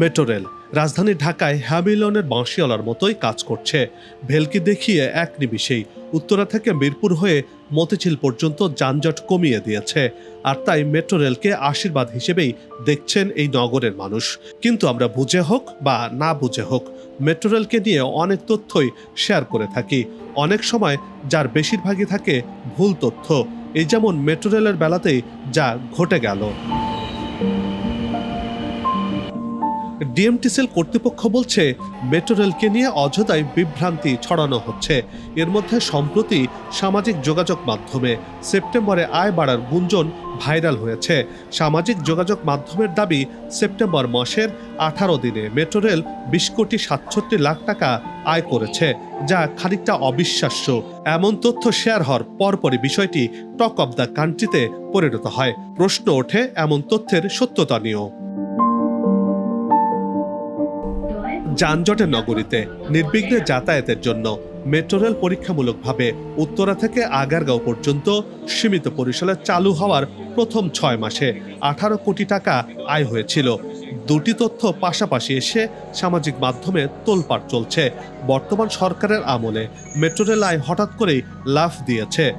Metro rail রাজধানী ঢাকায় হ্যামিলনের বাঁশিওয়ালার মতোই কাজ করছে। ভেলকি দেখিয়ে এক নিমিষেই উত্তরা থেকে মিরপুর হয়ে মতিঝিল পর্যন্ত যানজট কমিয়ে দিয়েছে। আর তাই মেট্রো রেলকে আশীর্বাদ হিসেবেই দেখছেন এই নগরের মানুষ। কিন্তু আমরা বুঝে হোক বা না বুঝে হোক, মেট্রো রেলকে নিয়ে অনেক তথ্যই শেয়ার করে থাকি। অনেক সময় যার বেশিরভাগই থাকে ভুল তথ্য। এই যেমন মেট্রো রেলের বেলাতেই যা ঘটে গেল। ডিএমটিসিএল কর্তৃপক্ষ বলছে, মেট্রো রেলকে নিয়ে অযথায় বিভ্রান্তি ছড়ানো হচ্ছে। এর মধ্যে সম্প্রতি সামাজিক যোগাযোগ মাধ্যমে সেপ্টেম্বরে আয় বাড়ার গুঞ্জন ভাইরাল হয়েছে। সামাজিক যোগাযোগ মাধ্যমের দাবি, সেপ্টেম্বর মাসের আঠারো দিনে মেট্রো রেল বিশ কোটি সাতষট্টি লাখ টাকা আয় করেছে, যা খানিকটা অবিশ্বাস্য। এমন তথ্য শেয়ার হওয়ার পরপরই বিষয়টি টক অব দ্য কান্ট্রিতে পরিণত হয়। প্রশ্ন ওঠে, এমন তথ্যের সত্যতা নিয়েও। যানজটের নগরীতে নির্বিঘ্নে যাতায়াতের জন্য মেট্রো রেল পরীক্ষামূলকভাবে উত্তরা থেকে আগারগাঁও পর্যন্ত সীমিত পরিসরে চালু হওয়ার প্রথম ছয় মাসে আঠারো কোটি টাকা আয় হয়েছিল। দুটি তথ্য পাশাপাশি এসে সামাজিক মাধ্যমে তোলপাড় চলছে। বর্তমান সরকারের আমলে মেট্রো রেল আয় হঠাৎ করেই লাফ দিয়েছে।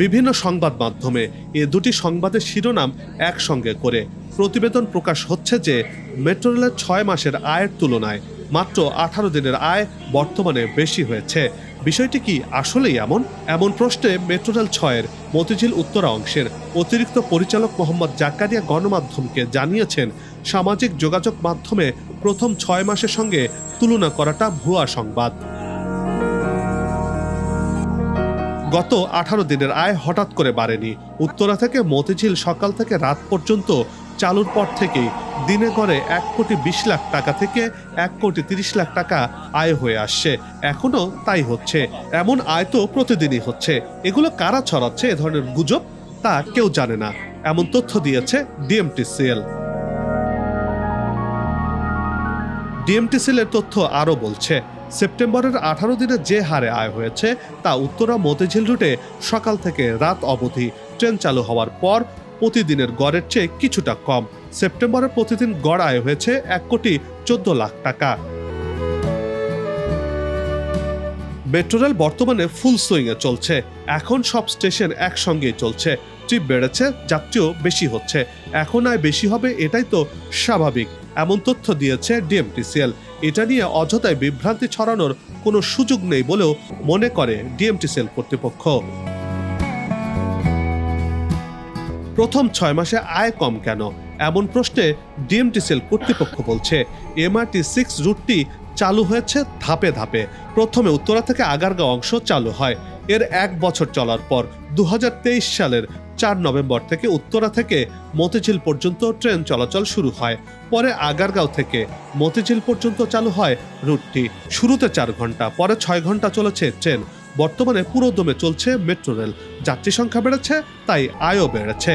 বিভিন্ন সংবাদ মাধ্যমে এ দুটি সংবাদের শিরোনাম একসঙ্গে করে প্রতিবেদন প্রকাশ হচ্ছে যে মেট্রো রেলের ছয় মাসের আয়ের তুলনায় মাত্র আঠারো দিনের আয় বর্তমানে বেশি হয়েছে। বিষয়টি কি আসলেই এমন? এমন প্রশ্নে মেট্রো রেল ছয়ের মতিঝিল উত্তরা অংশের অতিরিক্ত পরিচালক মোহাম্মদ জাকারিয়া গণমাধ্যমকে জানিয়েছেন, সামাজিক যোগাযোগ মাধ্যমে প্রথম ছয় মাসের সঙ্গে তুলনা করাটা ভুয়া সংবাদ। গত আঠারো দিনের আয় হঠাৎ করে বাড়েনি। উত্তরা থেকে মতিঝিল সকাল থেকে রাত পর্যন্ত চালুর পর থেকেই দিনে গড়ে এক কোটি বিশ লাখ টাকা থেকে এক কোটি তিরিশ লাখ টাকা আয় হয়ে আসছে। এখনও তাই হচ্ছে। এমন আয় তো প্রতিদিনই হচ্ছে। এগুলো কারা ছড়াচ্ছে? এ ধরনের গুজব তা কেউ জানে না। এমন তথ্য দিয়েছে ডিএমটিসিএল। ডিএমটিসিএলের তথ্য আরও বলছে সেপ্টেম্বরের আঠারো দিনে যে হারে আয় হয়েছে তা উত্তরা মতিঝিল রুটে সকাল থেকে রাত অবধি ট্রেন চালু হওয়ার পর প্রতিদিনের গড়ের চেয়ে কিছুটা কম। সেপ্টেম্বরে প্রতিদিন গড় আয় হয়েছে এক কোটি চোদ্দ লাখ টাকা। মেট্রো রেল বর্তমানে ফুল সুইংয়ে চলছে। এখন সব স্টেশন একসঙ্গেই চলছে। ট্রিপ বেড়েছে, যাত্রীও বেশি হচ্ছে। এখন আয় বেশি হবে এটাই তো স্বাভাবিক, এমন তথ্য দিয়েছে ডিএমটিসিএল। এটা নিয়ে অযথায় বিভ্রান্তি ছড়ানোর কোনো সুযোগ নেই বলেও মনে করে ডিএমটিসিএল কর্তৃপক্ষ। প্রথম ছয় মাসে আয় কম কেন? এমন প্রশ্নে ডিএমটিসিএল কর্তৃপক্ষ বলছে, এমআরটি সিক্স রুটটি চালু হয়েছে ধাপে ধাপে। প্রথমে উত্তরা থেকে আগারগাঁও অংশ চালু হয়। এর এক বছর চলার পর দু হাজার তেইশ সালের চার নভেম্বর থেকে উত্তরা থেকে মতিঝিল পর্যন্ত ট্রেন চলাচল শুরু হয়। পরে আগারগাঁও থেকে মতিঝিল পর্যন্ত চালু হয় রুটটি। শুরুতে চার ঘণ্টা, পরে ছয় ঘণ্টা চলেছে ট্রেন। বর্তমানে পুরোদমে চলছে মেট্রো রেল। যাত্রী সংখ্যা বেড়েছে, তাই আয়ও বেড়েছে।